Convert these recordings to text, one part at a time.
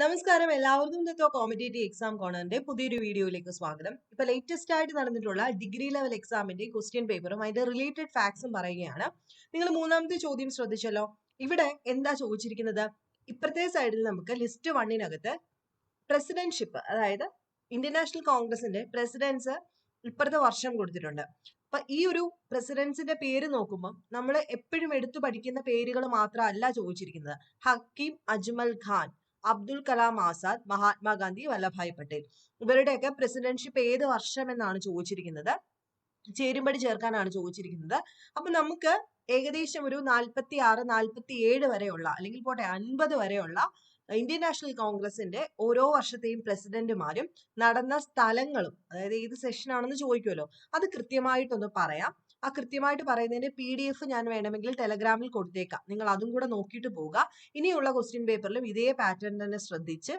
നമസ്കാരം. എല്ലാവർക്കും ഇന്നത്തെ കോമ്പറ്റേറ്റീവ് എക്സാം കോണറിന്റെ പുതിയൊരു വീഡിയോയിലേക്ക് സ്വാഗതം. ഇപ്പൊ ലേറ്റസ്റ്റ് ആയിട്ട് നടന്നിട്ടുള്ള ഡിഗ്രി ലെവൽ എക്സാമിന്റെ ക്വസ്റ്റ്യൻ പേപ്പറും അതിന്റെ റിലേറ്റഡ് ഫാക്ട്സും പറയുകയാണ്. നിങ്ങൾ മൂന്നാമത്തെ ചോദ്യം ശ്രദ്ധിച്ചല്ലോ? ഇവിടെ എന്താ ചോദിച്ചിരിക്കുന്നത്? ഇപ്പുറത്തെ സൈഡിൽ നമുക്ക് ലിസ്റ്റ് വണ്ണിനകത്ത് പ്രസിഡന്റ്ഷിപ്പ് അതായത് ഇന്ത്യൻ നാഷണൽ കോൺഗ്രസിന്റെ പ്രസിഡൻസ് ഇപ്പുറത്തെ വർഷം കൊടുത്തിട്ടുണ്ട്. അപ്പൊ ഈ ഒരു പ്രസിഡൻസിന്റെ പേര് നോക്കുമ്പോൾ നമ്മൾ എപ്പോഴും എടുത്തു പഠിക്കുന്ന പേരുകൾ മാത്രമല്ല ചോദിച്ചിരിക്കുന്നത്. ഹക്കീം അജ്മൽ ഖാൻ. അബ്ദുൽ കലാം ആസാദ് മഹാത്മാഗാന്ധി വല്ലഭായ് പട്ടേൽ. ഇവരുടെയൊക്കെ പ്രസിഡന്റ്ഷിപ്പ് ഏത് വർഷം എന്നാണ് ചോദിച്ചിരിക്കുന്നത്? ചേരുംപടി ചേർക്കാനാണ് ചോദിച്ചിരിക്കുന്നത്. അപ്പൊ നമുക്ക് ഏകദേശം ഒരു നാൽപ്പത്തി ആറ് നാൽപ്പത്തി ഏഴ് വരെയുള്ള അല്ലെങ്കിൽ പോട്ടെ അൻപത് വരെയുള്ള ഇന്ത്യൻ നാഷണൽ കോൺഗ്രസിന്റെ ഓരോ വർഷത്തെയും പ്രസിഡന്റുമാരും നടന്ന സ്ഥലങ്ങളും അതായത് ഏത് സെഷൻ ആണെന്ന് ചോദിക്കുമല്ലോ അത് കൃത്യമായിട്ടൊന്ന് പറയാം. ആ കൃത്യമായിട്ട് പറയുന്നതിന്റെ പി ഡി എഫ് ഞാൻ വേണമെങ്കിൽ ടെലഗ്രാമിൽ കൊടുത്തേക്കാം. നിങ്ങൾ അതും കൂടെ നോക്കിയിട്ട് പോവുക. ഇനിയുള്ള ക്വസ്റ്റ്യൻ പേപ്പറിലും ഇതേ പാറ്റേൺ തന്നെ ശ്രദ്ധിച്ച്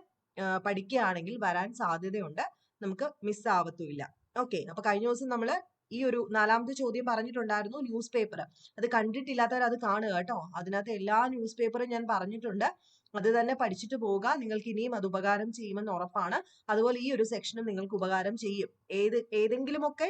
പഠിക്കുകയാണെങ്കിൽ വരാൻ സാധ്യതയുണ്ട്. നമുക്ക് മിസ് ആവത്തുമില്ല. ഓക്കെ അപ്പൊ കഴിഞ്ഞ ദിവസം നമ്മൾ ഈ ഒരു നാലാമത്തെ ചോദ്യം പറഞ്ഞിട്ടുണ്ടായിരുന്നു ന്യൂസ് പേപ്പർ അത് കണ്ടിട്ടില്ലാത്തവർ അത് കാണുക കേട്ടോ. അതിനകത്ത് എല്ലാ ന്യൂസ് പേപ്പറും ഞാൻ പറഞ്ഞിട്ടുണ്ട്. അത് തന്നെ പഠിച്ചിട്ട് പോവുക. നിങ്ങൾക്ക് ഇനിയും അത് ഉപകാരം ചെയ്യുമെന്ന് ഉറപ്പാണ്. അതുപോലെ ഈ ഒരു സെക്ഷനും നിങ്ങൾക്ക് ഉപകാരം ചെയ്യും. ഏത് ഏതെങ്കിലുമൊക്കെ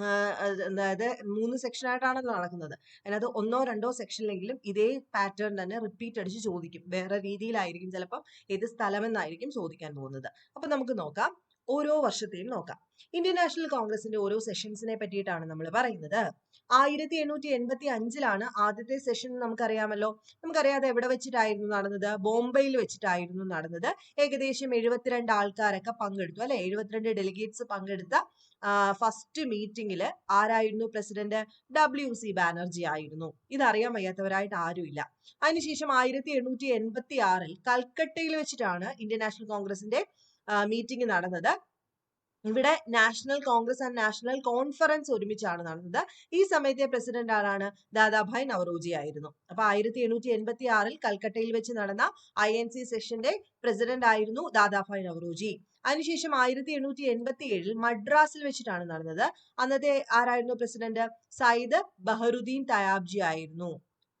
അതായത് മൂന്ന് സെക്ഷൻ ആയിട്ടാണല്ലോ നടക്കുന്നത്. അതിനകത്ത് ഒന്നോ രണ്ടോ സെക്ഷനിലെങ്കിലും ഇതേ പാറ്റേൺ തന്നെ റിപ്പീറ്റ് അടിച്ച് ചോദിക്കും. വേറെ രീതിയിലായിരിക്കും ചിലപ്പം ഏത് സ്ഥലമെന്നായിരിക്കും ചോദിക്കാൻ പോകുന്നത്. അപ്പൊ നമുക്ക് നോക്കാം. ഓരോ വർഷത്തെയും നോക്കാം. ഇന്ത്യൻ നാഷണൽ കോൺഗ്രസിന്റെ ഓരോ സെഷൻസിനെ പറ്റിയിട്ടാണ് നമ്മൾ പറയുന്നത്. ആയിരത്തി എണ്ണൂറ്റി എൺപത്തി അഞ്ചിലാണ് ആദ്യത്തെ സെഷൻ നമുക്കറിയാമല്ലോ. നമുക്കറിയാതെ എവിടെ വെച്ചിട്ടായിരുന്നു നടന്നത്? ബോംബെയിൽ വെച്ചിട്ടായിരുന്നു നടന്നത്. ഏകദേശം എഴുപത്തിരണ്ട് ആൾക്കാരൊക്കെ പങ്കെടുത്തു. അല്ലെ? എഴുപത്തിരണ്ട് ഡെലിഗേറ്റ്സ് പങ്കെടുത്ത ഫസ്റ്റ് മീറ്റിംഗിൽ ആരായിരുന്നു പ്രസിഡന്റ് ഡബ്ല്യു സി ബാനർജി ആയിരുന്നു. ഇതറിയാൻ വയ്യാത്തവരായിട്ട് ആരുമില്ല. അതിനുശേഷം ആയിരത്തി എണ്ണൂറ്റി എൺപത്തി ആറിൽ കൽക്കട്ടയിൽ വെച്ചിട്ടാണ് ഇന്ത്യൻ നാഷണൽ കോൺഗ്രസിന്റെ മീറ്റിംഗ് നടന്നത്. ഇവിടെ national Congress and national conference ഒരുമിച്ചാണ് നടന്നത്. ഈ സമയത്തെ പ്രസിഡന്റ് ആരാണ്? ദാദാഭായ് നവറോജി ആയിരുന്നു. അപ്പൊ ആയിരത്തി എണ്ണൂറ്റി എൺപത്തി ആറിൽ കൽക്കട്ടയിൽ വെച്ച് നടന്ന ഐ എൻ സി സെഷന്റെ പ്രസിഡന്റ് ആയിരുന്നു ദാദാഭായ് നവറോജി. അതിനുശേഷം ആയിരത്തി എണ്ണൂറ്റി എൺപത്തി ഏഴിൽ മദ്രാസിൽ വെച്ചിട്ടാണ് നടന്നത്. അന്നത്തെ ആരായിരുന്നു പ്രസിഡന്റ് സയ്യിദ് ബഹറുദ്ദീൻ തയാബ്ജി ആയിരുന്നു.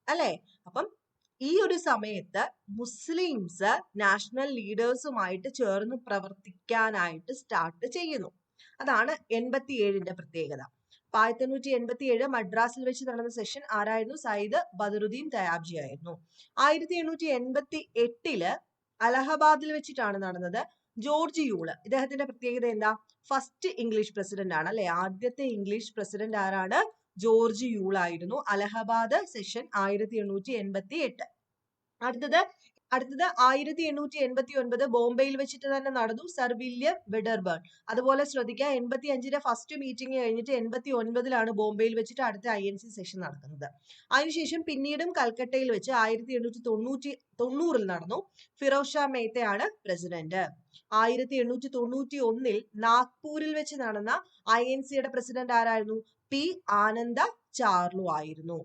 അല്ലെ? അപ്പം ഈ ഒരു സമയത്ത് മുസ്ലിംസ് നാഷണൽ ലീഡേഴ്സുമായിട്ട് ചേർന്ന് പ്രവർത്തിക്കാനായിട്ട് സ്റ്റാർട്ട് ചെയ്യുന്നു. അതാണ് എൺപത്തി ഏഴിന്റെ പ്രത്യേകത. ആയിരത്തി എണ്ണൂറ്റി എൺപത്തി ഏഴ് മദ്രാസിൽ വെച്ച് നടന്ന സെഷൻ ആരായിരുന്നു? സയ്യിദ് ബദറുദ്ദീൻ തയാബ്ജി ആയിരുന്നു. ആയിരത്തി എണ്ണൂറ്റി എൺപത്തി എട്ടിൽ അലഹബാദിൽ വെച്ചിട്ടാണ് നടന്നത്. George Yule. ഇദ്ദേഹത്തിന്റെ പ്രത്യേകത എന്താ? ഫസ്റ്റ് ഇംഗ്ലീഷ് പ്രസിഡന്റ് ആണ് അല്ലെ? ആദ്യത്തെ ഇംഗ്ലീഷ് പ്രസിഡന്റ് ആരാണ്? ജോർജ് യൂൾ ആയിരുന്നു. അലഹബാദ് സെഷൻ ആയിരത്തി എണ്ണൂറ്റി എൺപത്തി എട്ട് അടുത്തത് അടുത്തത് ആയിരത്തി എണ്ണൂറ്റി എൺപത്തി ഒൻപത് ബോംബെയിൽ വെച്ചിട്ട് തന്നെ നടന്നു സർ വില്യം വെഡർബേൺ. അതുപോലെ ശ്രദ്ധിക്കുക എൺപത്തി അഞ്ചിന്റെ ഫസ്റ്റ് മീറ്റിംഗ് കഴിഞ്ഞിട്ട് എൺപത്തി ഒൻപതിലാണ് ബോംബെയിൽ വെച്ചിട്ട് അടുത്ത ഐ എൻ സി സെഷൻ നടക്കുന്നത്. അതിനുശേഷം പിന്നീടും കൽക്കട്ടയിൽ വെച്ച് ആയിരത്തി എണ്ണൂറ്റി തൊണ്ണൂറ്റി തൊണ്ണൂറിൽ നടന്നു ഫിറോസ് ഷാ മേത്തയാണ് പ്രസിഡന്റ് ആയിരത്തി എണ്ണൂറ്റി തൊണ്ണൂറ്റി ഒന്നിൽ നാഗ്പൂരിൽ വെച്ച് നടന്ന ഐ എൻ സിയുടെ പ്രസിഡന്റ് ആരായിരുന്നു? പി. ആനന്ദ ചാർലു ആയിരുന്നു.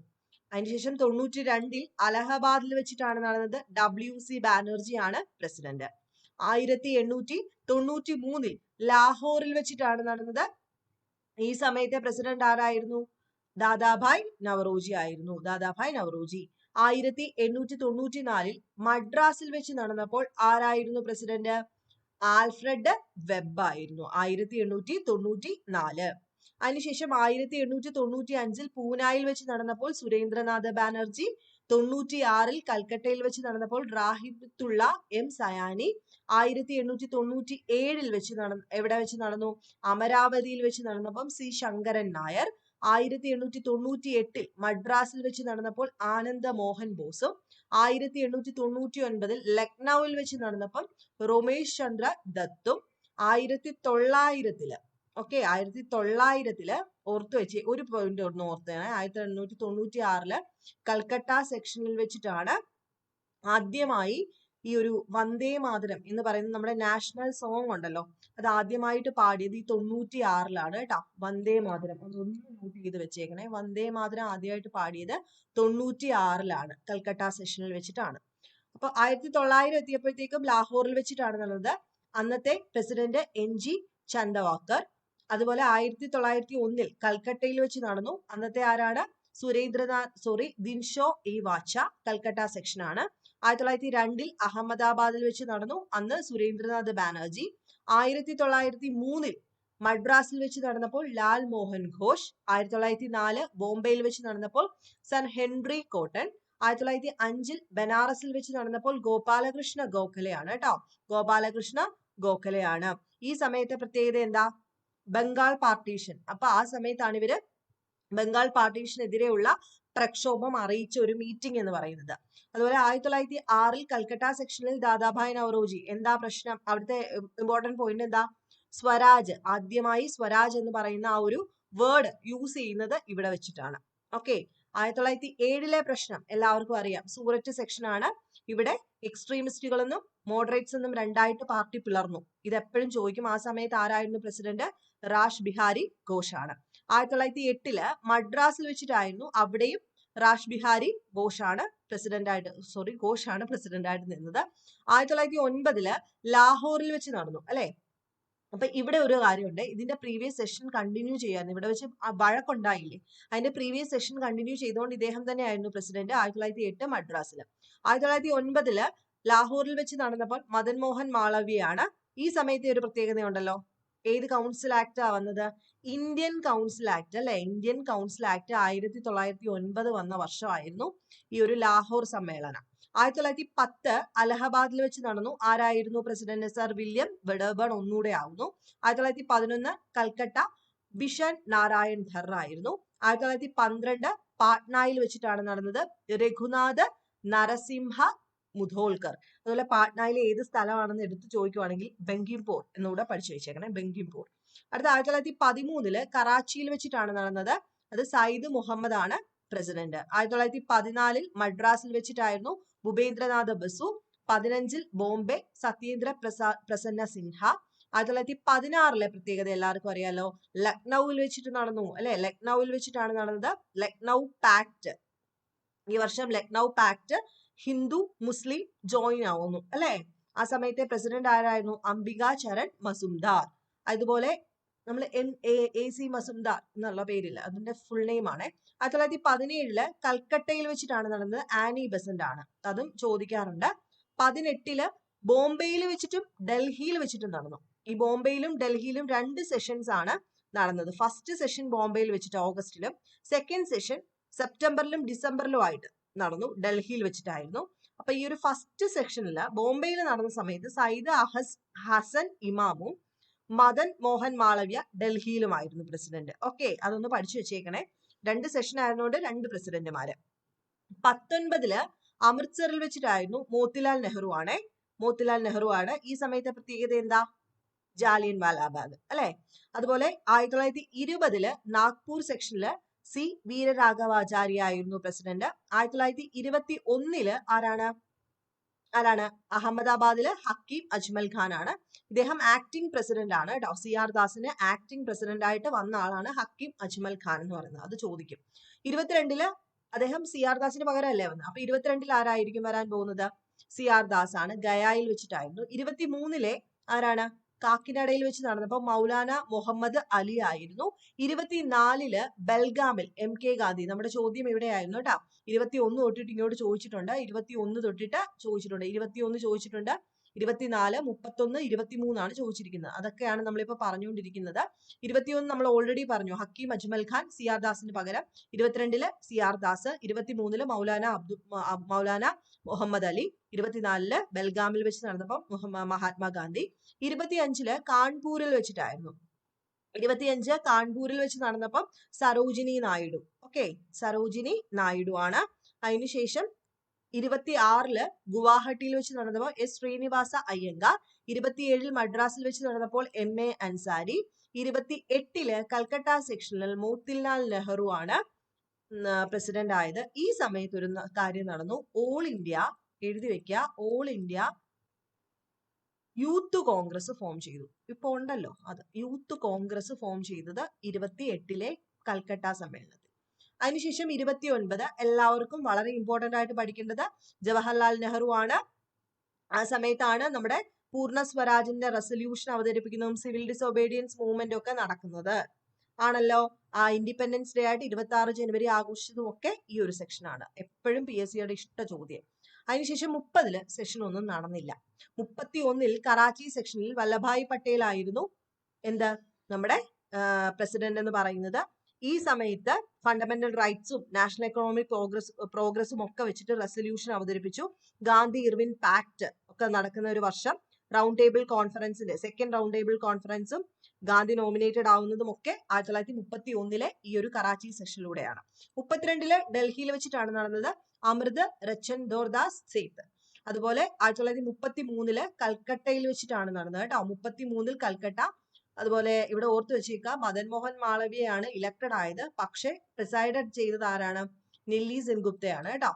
അതിനുശേഷം തൊണ്ണൂറ്റി രണ്ടിൽ അലഹബാദിൽ വെച്ചിട്ടാണ് നടന്നത് ഡബ്ല്യു സി ബാനർജി ആണ് പ്രസിഡന്റ്. ആയിരത്തി എണ്ണൂറ്റി തൊണ്ണൂറ്റി മൂന്നിൽ ലാഹോറിൽ വെച്ചിട്ടാണ് നടന്നത്. ഈ സമയത്തെ പ്രസിഡന്റ് ആരായിരുന്നു? ദാദാഭായ് നവറോജി ആയിരുന്നു. ദാദാഭായ് നവറോജി. ആയിരത്തി എണ്ണൂറ്റി തൊണ്ണൂറ്റി നാലിൽ മദ്രാസിൽ വെച്ച് നടന്നപ്പോൾ ആരായിരുന്നു പ്രസിഡന്റ്? ആൽഫ്രഡ് വെബ് ആയിരുന്നു ആയിരത്തി എണ്ണൂറ്റി തൊണ്ണൂറ്റി നാല് അതിനുശേഷം ആയിരത്തി എണ്ണൂറ്റി തൊണ്ണൂറ്റി അഞ്ചിൽ പൂനായിൽ വെച്ച് നടന്നപ്പോൾ സുരേന്ദ്രനാഥ് ബാനർജി തൊണ്ണൂറ്റി ആറിൽ കൽക്കട്ടയിൽ വെച്ച് നടന്നപ്പോൾ റാഹിബത്തുള്ള എം സയാനി ആയിരത്തി എണ്ണൂറ്റി തൊണ്ണൂറ്റി ഏഴിൽ വെച്ച് നട എവിടെ വെച്ച് നടന്നു? അമരാവതിയിൽ വെച്ച് നടന്നപ്പം സി ശങ്കരൻ നായർ ആയിരത്തി എണ്ണൂറ്റി തൊണ്ണൂറ്റി എട്ടിൽ മദ്രാസിൽ വെച്ച് നടന്നപ്പോൾ ആനന്ദ മോഹൻ ബോസും ആയിരത്തി എണ്ണൂറ്റി തൊണ്ണൂറ്റി ഒൻപതിൽ ലക്നൌവിൽ വെച്ച് നടന്നപ്പം രമേശ് ചന്ദ്ര ദത്തും ആയിരത്തി തൊള്ളായിരത്തിൽ ഓക്കെ ആയിരത്തി തൊള്ളായിരത്തിൽ ഓർത്തു വെച്ച് ഒരു പോയിന്റ് ഒന്ന് ഓർത്താണ് ആയിരത്തി എണ്ണൂറ്റി തൊണ്ണൂറ്റി ആറിൽ കൽക്കട്ട സെക്ഷനിൽ വെച്ചിട്ടാണ് ആദ്യമായി ഈ ഒരു വന്ദേ മാതരം എന്ന് പറയുന്ന നമ്മുടെ നാഷണൽ സോങ് ഉണ്ടല്ലോ. അത് ആദ്യമായിട്ട് പാടിയത് ഈ തൊണ്ണൂറ്റി ആറിലാണ് കേട്ടോ. വന്ദേ മാതരം. അതൊന്ന് നോട്ട് ചെയ്ത് വെച്ചേക്കണേ. വന്ദേ മാതരം ആദ്യമായിട്ട് പാടിയത് തൊണ്ണൂറ്റി ആറിലാണ് കൽക്കട്ട സെഷനിൽ വെച്ചിട്ടാണ്. അപ്പൊ ആയിരത്തി തൊള്ളായിരം എത്തിയപ്പോഴത്തേക്കും ലാഹോറിൽ വെച്ചിട്ടാണ് നടന്നത് അന്നത്തെ പ്രസിഡന്റ് എൻ ജി ചന്ദവാക്കർ അതുപോലെ ആയിരത്തി തൊള്ളായിരത്തി ഒന്നിൽ കൽക്കട്ടയിൽ വെച്ച് നടന്നു. അന്നത്തെ ആരാണ്? സുരേന്ദ്രനാഥ് സോറി ദിൻഷോ ഇ വാച്ച കൽക്കട്ട സെക്ഷനാണ് ആയിരത്തി തൊള്ളായിരത്തി രണ്ടിൽ അഹമ്മദാബാദിൽ വെച്ച് നടന്നു. അന്ന് സുരേന്ദ്രനാഥ് ബാനർജി. ആയിരത്തി തൊള്ളായിരത്തി മൂന്നിൽ മദ്രാസിൽ വെച്ച് നടന്നപ്പോൾ ലാൽ മോഹൻ ഘോഷ്. ആയിരത്തി തൊള്ളായിരത്തി നാല് ബോംബെയിൽ വെച്ച് നടന്നപ്പോൾ സർ ഹെൻറി കോട്ടൺ. ആയിരത്തി തൊള്ളായിരത്തി അഞ്ചിൽ ബനാറസിൽ വെച്ച് നടന്നപ്പോൾ ഗോപാലകൃഷ്ണ ഗോഖലെയാണ് കേട്ടോ. ഗോപാലകൃഷ്ണ ഗോഖലെയാണ്. ഈ സമയത്തെ പ്രത്യേകത എന്താ? ബംഗാൾ പാർട്ടീഷൻ. അപ്പൊ ആ സമയത്താണ് ഇവർ ബംഗാൾ പാർട്ടീഷനെതിരെയുള്ള പ്രക്ഷോഭം അറിയിച്ച ഒരു മീറ്റിംഗ് എന്ന് പറയുന്നത്. അതുപോലെ ആയിരത്തി തൊള്ളായിരത്തി ആറിൽ കൽക്കട്ട സെക്ഷനിൽ ദാദാഭായ് നവറോജി എന്താ പ്രശ്നം? അവിടുത്തെ ഇമ്പോർട്ടന്റ് പോയിന്റ് എന്താ? സ്വരാജ് ആദ്യമായി സ്വരാജ് എന്ന് പറയുന്ന ആ ഒരു വേർഡ് യൂസ് ചെയ്യുന്നത് ഇവിടെ വെച്ചിട്ടാണ്. ഓക്കെ ആയിരത്തി തൊള്ളായിരത്തി ഏഴിലെ പ്രശ്നം എല്ലാവർക്കും അറിയാം. സൂററ്റ് സെക്ഷൻ ആണ്. ഇവിടെ എക്സ്ട്രീമിസ്റ്റുകളെന്നും മോഡറേറ്റ്സ് എന്നും രണ്ടായിട്ട് പാർട്ടി പിളർന്നു. ഇത് എപ്പോഴും ചോദിക്കും ആ സമയത്ത് ആരായിരുന്നു പ്രസിഡന്റ് റാഷ് ബിഹാരി ഘോഷാണ്. ആയിരത്തി തൊള്ളായിരത്തി എട്ടിൽ മദ്രാസിൽ വെച്ചിട്ടായിരുന്നു അവിടെയും രാജ് ബിഹാരി ഘോഷാണ് ആണ് പ്രസിഡന്റ് ആയിട്ട് സോറി ഘോഷാണ് ആണ് പ്രസിഡന്റ് ആയിട്ട് നിന്നത്. ആയിരത്തി തൊള്ളായിരത്തി ഒൻപതിൽ ലാഹോറിൽ വെച്ച് നടന്നു അല്ലെ? അപ്പൊ ഇവിടെ ഒരു കാര്യമുണ്ട്. ഇതിന്റെ പ്രീവിയസ് സെഷൻ കണ്ടിന്യൂ ചെയ്യാൻ ഇവിടെ വെച്ച് വഴക്കുണ്ടായില്ലേ? അതിന്റെ പ്രീവിയസ് സെഷൻ കണ്ടിന്യൂ ചെയ്തുകൊണ്ട് ഇദ്ദേഹം തന്നെയായിരുന്നു പ്രസിഡന്റ് ആയിരത്തി തൊള്ളായിരത്തി എട്ട് മദ്രാസിൽ ആയിരത്തി തൊള്ളായിരത്തി ഒൻപതിൽ ലാഹോറിൽ വെച്ച് നടന്നപ്പോൾ മദൻ മോഹൻ മാളവിയാണ് ഈ സമയത്തെ ഒരു പ്രത്യേകതയുണ്ടല്ലോ. ഏത് കൗൺസിൽ ആക്ട് ആ വന്നത്? ഇന്ത്യൻ കൗൺസിൽ ആക്ട് അല്ലെ? ഇന്ത്യൻ കൗൺസിൽ ആക്ട് ആയിരത്തി തൊള്ളായിരത്തി ഒൻപത് വന്ന വർഷമായിരുന്നു ഈ ഒരു ലാഹോർ സമ്മേളനം. ആയിരത്തി തൊള്ളായിരത്തി പത്ത് അലഹബാദിൽ വെച്ച് നടന്നു. ആരായിരുന്നു പ്രസിഡന്റ്? സർ വില്യം വെഡേബൺ ഒന്നുകൂടെ ആവുന്നു. ആയിരത്തി തൊള്ളായിരത്തി പതിനൊന്ന് കൽക്കട്ട ബിഷൻ നാരായൺ ധർ ആയിരുന്നു. ആയിരത്തി തൊള്ളായിരത്തി പന്ത്രണ്ട് പാട്നയിൽ വെച്ചിട്ടാണ് നടന്നത്. രഘുനാഥ് നരസിംഹ മുധോൾക്കർ. അതുപോലെ പാട്നയിലെ ഏത് സ്ഥലമാണെന്ന് എടുത്തു ചോദിക്കുവാണെങ്കിൽ ബംഗിംപൂർ എന്നുകൂടെ പഠിച്ചു വെച്ചേക്കണേ ബംഗിംപൂർ അടുത്ത ആയിരത്തി തൊള്ളായിരത്തി പതിമൂന്നിൽ കറാച്ചിയിൽ വെച്ചിട്ടാണ് നടന്നത്. അത് സയ്യിദ് മുഹമ്മദ് ആണ് പ്രസിഡന്റ്. ആയിരത്തി തൊള്ളായിരത്തി പതിനാലിൽ മദ്രാസിൽ വെച്ചിട്ടായിരുന്നു ഭൂപേന്ദ്രനാഥ് ബസു പതിനഞ്ചിൽ ബോംബെ സത്യേന്ദ്ര പ്രസാ പ്രസന്ന സിൻഹ. ആയിരത്തി തൊള്ളായിരത്തി പതിനാറിലെ പ്രത്യേകത എല്ലാവർക്കും അറിയാലോ ലക്നൌവിൽ വെച്ചിട്ട് നടന്നു അല്ലെ? ലക്നൌവിൽ വെച്ചിട്ടാണ് നടന്നത്. ലക്നൌ പാക്ട്. ഈ വർഷം ലക്നൌ പാക്ട് ഹിന്ദു മുസ്ലിം ജോയിൻ ആവുന്നു. അല്ലെ? ആ സമയത്തെ പ്രസിഡന്റ് ആരായിരുന്നു? അംബിക ചരൺ മസുംദാർ അതുപോലെ നമ്മൾ എൻ എ സി മസുംദാർ എന്നുള്ള പേരില്ല അതിന്റെ ഫുൾ നെയിം ആണ്. ആയിരത്തി തൊള്ളായിരത്തി പതിനേഴിൽ കൽക്കട്ടയിൽ വെച്ചിട്ടാണ് നടന്നത് ആനി ബസന്റ് ആണ്. അതും ചോദിക്കാറുണ്ട്. പതിനെട്ടിൽ ബോംബെയിൽ വെച്ചിട്ടും ഡൽഹിയിൽ വെച്ചിട്ടും നടന്നു. ഈ ബോംബെയിലും ഡൽഹിയിലും രണ്ട് സെഷൻസ് ആണ് നടന്നത്. ഫസ്റ്റ് സെഷൻ ബോംബെയിൽ വെച്ചിട്ട് ഓഗസ്റ്റിലും സെക്കൻഡ് സെഷൻ സെപ്റ്റംബറിലും ഡിസംബറിലും ആയിട്ട്. നടന്നു ഡൽഹിയിൽ വെച്ചിട്ടായിരുന്നു. അപ്പൊ ഈ ഒരു ഫസ്റ്റ് സെക്ഷനിൽ ബോംബെയിൽ നടന്ന സമയത്ത് സയ്യിദ് അഹസ് ഹസൻ ഇമാമും മദൻ മോഹൻ മാളവ്യ ഡൽഹിയിലുമായിരുന്നു പ്രസിഡന്റ്. ഓക്കെ അതൊന്ന് പഠിച്ചു വെച്ചേക്കണേ. രണ്ട് സെഷൻ ആയിരുന്നോണ്ട് രണ്ട് പ്രസിഡന്റുമാര്. പത്തൊൻപതിൽ അമൃത്സറിൽ വെച്ചിട്ടായിരുന്നു മോത്തിലാൽ നെഹ്റു ആണ്. മോത്തിലാൽ നെഹ്റു ആണ് ഈ സമയത്തെ പ്രത്യേകത എന്താ? ജാലിയൻ വാലാബാഗ് അല്ലെ? അതുപോലെ ആയിരത്തി തൊള്ളായിരത്തി ഇരുപതിൽ നാഗ്പൂർ സെക്ഷനിൽ സി വീരരാഘവാചാര്യ ആയിരുന്നു പ്രസിഡന്റ്. ആയിരത്തി തൊള്ളായിരത്തി ഇരുപത്തി ഒന്നിൽ ആരാണ്? ആരാണ്? അഹമ്മദാബാദിൽ ഹക്കീം അജ്മൽ ഖാൻ ആണ്. ഇദ്ദേഹം ആക്ടിംഗ് പ്രസിഡന്റ് ആണ്. കേട്ടോ സി ആർ ദാസിന് ആക്ടിംഗ് പ്രസിഡന്റ് ആയിട്ട് വന്ന ആളാണ് ഹക്കീം അജ്മൽ ഖാൻ എന്ന് പറയുന്നത്. അത് ചോദിക്കും. ഇരുപത്തിരണ്ടിൽ അദ്ദേഹം സി ആർ ദാസിന് പകരമല്ലേ വന്നത്? അപ്പൊ ഇരുപത്തിരണ്ടിൽ ആരായിരിക്കും വരാൻ പോകുന്നത്? സി ആർ ദാസ് ആണ്. ഗയായിൽ വെച്ചിട്ടായിരുന്നു. ഇരുപത്തി മൂന്നിലെ ആരാണ്? കാക്കിനാടയിൽ വെച്ച് നടന്നപ്പോൾ മൗലാന മുഹമ്മദ് അലി ആയിരുന്നു. ഇരുപത്തിനാലിൽ ബൽഗാമിൽ എം കെ ഗാന്ധി നമ്മുടെ ചോദ്യം എവിടെയായിരുന്നു കേട്ടോ. ഇരുപത്തി ഒന്ന് തൊട്ടിട്ട് ഇങ്ങോട്ട് ചോദിച്ചിട്ടുണ്ട്. ഇരുപത്തി ഒന്ന് തൊട്ടിട്ട് ചോദിച്ചിട്ടുണ്ട്. ഇരുപത്തി ഒന്ന് ചോദിച്ചിട്ടുണ്ട്. ഇരുപത്തിനാല് മുപ്പത്തൊന്ന് ഇരുപത്തിമൂന്നാണ് ചോദിച്ചിരിക്കുന്നത്. അതൊക്കെയാണ് നമ്മളിപ്പോ പറഞ്ഞുകൊണ്ടിരിക്കുന്നത്. ഇരുപത്തിയൊന്ന് നമ്മൾ ഓൾറെഡി പറഞ്ഞു. ഹക്കീം അജ്മൽ ഖാൻ സി ആർ ദാസിന് പകരം. ഇരുപത്തിരണ്ടിൽ സി ആർ ദാസ് മൗലാന അബ്ദു മൗലാന മുഹമ്മദ് അലി ഇരുപത്തിനാലിൽ ബൽഗാമിൽ വെച്ച് നടന്നപ്പോൾ മഹാത്മാഗാന്ധി ഇരുപത്തിയഞ്ചിൽ കാൺപൂരിൽ വെച്ചിട്ടായിരുന്നു. ഇരുപത്തിയഞ്ച് കാൺപൂരിൽ വെച്ച് നടന്നപ്പം സരോജിനി നായിഡു. ഓക്കെ സരോജിനി നായിഡു ആണ്. അതിനുശേഷം ഇരുപത്തി ആറിൽ ഗുവാഹട്ടിയിൽ വെച്ച് നടന്നപ്പോൾ എസ് ശ്രീനിവാസ അയ്യങ്കാർ ഇരുപത്തിയേഴിൽ മദ്രാസിൽ വെച്ച് നടന്നപ്പോൾ എം എ അൻസാരി ഇരുപത്തി എട്ടിൽ കൽക്കട്ട സെക്ഷനിൽ മോത്തിലാൽ നെഹ്റു ആണ്. പ്രസിഡന്റ് ആയത്. ഈ സമയത്ത് ഒരു കാര്യം നടന്നു. ഓൾ ഇന്ത്യ എഴുതി വെക്ക all India youth Congress form ചെയ്തു. ഇപ്പൊ ഉണ്ടല്ലോ അത്. യൂത്ത് കോൺഗ്രസ് ഫോം ചെയ്തത് ഇരുപത്തി എട്ടിലെ കൽക്കട്ട സമ്മേളനത്തിൽ. അതിനുശേഷം ഇരുപത്തി ഒൻപത് എല്ലാവർക്കും വളരെ ഇമ്പോർട്ടന്റ് ആയിട്ട് പഠിക്കേണ്ടത് ജവഹർലാൽ നെഹ്റു ആണ്. ആ സമയത്താണ് നമ്മുടെ പൂർണ സ്വരാജിന്റെ റെസൊല്യൂഷൻ അവതരിപ്പിക്കുന്നതും സിവിൽ ഡിസൊബീഡിയൻസ് മൂവ്മെന്റ് ഒക്കെ നടക്കുന്നത്. ആണല്ലോ? ആ ഇൻഡിപെൻഡൻസ് ഡേ ആയിട്ട് ഇരുപത്തി ആറ് ജനുവരി ആഘോഷിച്ചതും ഒക്കെ ഈ ഒരു സെക്ഷനാണ് എപ്പോഴും പി എസ് സിയുടെ ഇഷ്ട ചോദ്യം. അതിനുശേഷം മുപ്പതിൽ സെഷൻ ഒന്നും നടന്നില്ല. മുപ്പത്തി ഒന്നിൽ കറാച്ചി സെക്ഷനിൽ വല്ലഭായ് പട്ടേൽ ആയിരുന്നു എന്ത്? നമ്മുടെ പ്രസിഡന്റ് എന്ന് പറയുന്നത്. ഈ സമയത്ത് ഫണ്ടമെന്റൽ റൈറ്റ്സും നാഷണൽ എക്കണോമിക് പ്രോഗ്രസ് പ്രോഗ്രസും ഒക്കെ വെച്ചിട്ട് റെസൊല്യൂഷൻ അവതരിപ്പിച്ചു. ഗാന്ധി ഇർവിൻ പാക്ട് ഒക്കെ നടക്കുന്ന ഒരു വർഷം. റൗണ്ട് ടേബിൾ കോൺഫറൻസിന്റെ സെക്കൻഡ് റൗണ്ട് ടേബിൾ കോൺഫറൻസും ഗാന്ധി നോമിനേറ്റഡ് ആവുന്നതും ഒക്കെ ആയിരത്തി തൊള്ളായിരത്തി മുപ്പത്തി ഒന്നിലെ ഈ ഒരു കറാച്ചി സെഷനിലൂടെയാണ് മുപ്പത്തിരണ്ടിൽ ഡൽഹിയിൽ വെച്ചിട്ടാണ് നടന്നത് അമൃത് രച്ചൻ ദോർദാസ് സേത്ത്. അതുപോലെ ആയിരത്തി തൊള്ളായിരത്തി മുപ്പത്തി മൂന്നിൽ കൽക്കട്ടയിൽ വെച്ചിട്ടാണ് നടന്നത് കേട്ടോ. മുപ്പത്തി മൂന്നിൽ കൽക്കട്ട. അതുപോലെ ഇവിടെ ഓർത്തു വെച്ചേക്കുക മദൻ മോഹൻ മാളവ്യയാണ് ഇലക്ടഡ് ആയത്. പക്ഷേ പ്രിസൈഡഡ് ചെയ്തത് ആരാണ്? നില്ലി സെൻഗുപ്തയാണ് കേട്ടോ.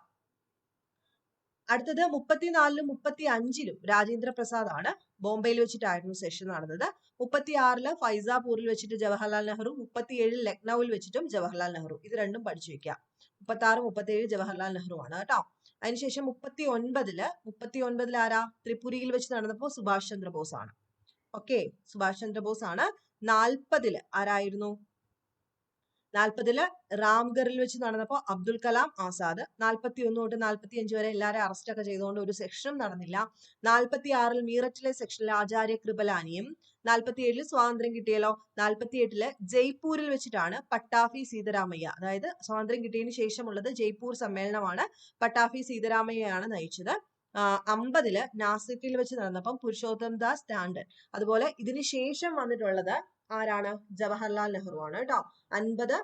അടുത്തത് മുപ്പത്തിനാലിലും മുപ്പത്തി അഞ്ചിലും രാജേന്ദ്ര പ്രസാദ് ആണ് ബോംബെയിൽ വെച്ചിട്ടായിരുന്നു സെഷൻ നടന്നത്. മുപ്പത്തി ആറിൽ ഫൈസാപൂരിൽ വെച്ചിട്ട് ജവഹർലാൽ നെഹ്റു മുപ്പത്തി ഏഴിൽ ലക്നൌവിൽ വെച്ചിട്ടും ജവഹർലാൽ നെഹ്റു. ഇത് രണ്ടും പഠിച്ചു വെക്കാം മുപ്പത്തി ആറ് മുപ്പത്തി ഏഴ് ജവഹർലാൽ നെഹ്റു ആണ് കേട്ടോ. അതിനുശേഷം മുപ്പത്തി ഒൻപതിൽ മുപ്പത്തി ഒൻപതിൽ ആരാ? ത്രിപുരയിൽ വെച്ച് നടന്നപ്പോൾ സുഭാഷ് ചന്ദ്രബോസ് ആണ് ഓക്കെ സുഭാഷ് ചന്ദ്രബോസ് ആണ് നാൽപ്പതിൽ ആരായിരുന്നു? നാൽപ്പതിൽ റാംഗറിൽ വെച്ച് നടന്നപ്പോൾ അബ്ദുൽ കലാം ആസാദ്. നാൽപ്പത്തി ഒന്ന് തൊട്ട് നാൽപ്പത്തി അഞ്ച് വരെ എല്ലാവരെയും അറസ്റ്റ് ഒക്കെ ചെയ്തുകൊണ്ട് ഒരു സെക്ഷനും നടന്നില്ല. നാൽപ്പത്തി ആറിൽ മീററ്റിലെ സെക്ഷനിൽ ആചാര്യ കൃപലാനിയും നാൽപ്പത്തി ഏഴിൽ സ്വാതന്ത്ര്യം കിട്ടിയല്ലോ നാൽപ്പത്തി എട്ടിൽ ജയ്പൂരിൽ വെച്ചിട്ടാണ് പട്ടാഫി സീതാരാമയ്യ. അതായത് സ്വാതന്ത്ര്യം കിട്ടിയതിന് ശേഷമുള്ളത് ജയ്പൂർ സമ്മേളനമാണ് പട്ടാഫി സീതാരാമയ്യാണ് നയിച്ചത്. അമ്പതിൽ നാസിക്കിൽ വെച്ച് നടന്നപ്പം പുരുഷോത്തം ദാസ് ടാണ്ടൻ അതുപോലെ ഇതിന് ശേഷം വന്നിട്ടുള്ളത് ആരാണ്? ജവഹർലാൽ നെഹ്റു ആണ് കേട്ടോ. അൻപത്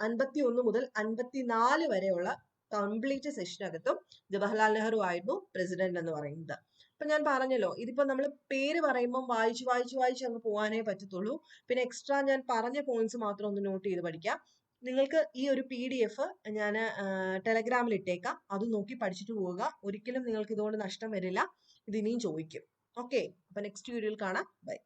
അൻപത്തി ഒന്ന് മുതൽ അൻപത്തിനാല് വരെയുള്ള കംപ്ലീറ്റ് സെഷനകത്തും ജവഹർലാൽ നെഹ്റു ആയിരുന്നു പ്രസിഡന്റ് എന്ന് പറയുന്നത്. അപ്പൊ ഞാൻ പറഞ്ഞല്ലോ ഇതിപ്പോ നമ്മൾ പേര് പറയുമ്പോൾ വായിച്ച് വായിച്ച് വായിച്ച് അങ്ങ് പോകാനേ പറ്റത്തുള്ളൂ. പിന്നെ എക്സ്ട്രാ ഞാൻ പറഞ്ഞ പോയിന്റ്സ് മാത്രം ഒന്ന് നോട്ട് ചെയ്ത് പഠിക്കാം. നിങ്ങൾക്ക് ഈ ഒരു പി ഡി എഫ് ഞാൻ ടെലഗ്രാമിൽ ഇട്ടേക്കാം. അത് നോക്കി പഠിച്ചിട്ട് പോവുക. ഒരിക്കലും നിങ്ങൾക്ക് ഇതുകൊണ്ട് നഷ്ടം വരില്ല. ഇത് ഇനിയും ചോദിക്കും. ഓക്കെ അപ്പൊ നെക്സ്റ്റ് വീഡിയോയിൽ കാണാം. ബൈ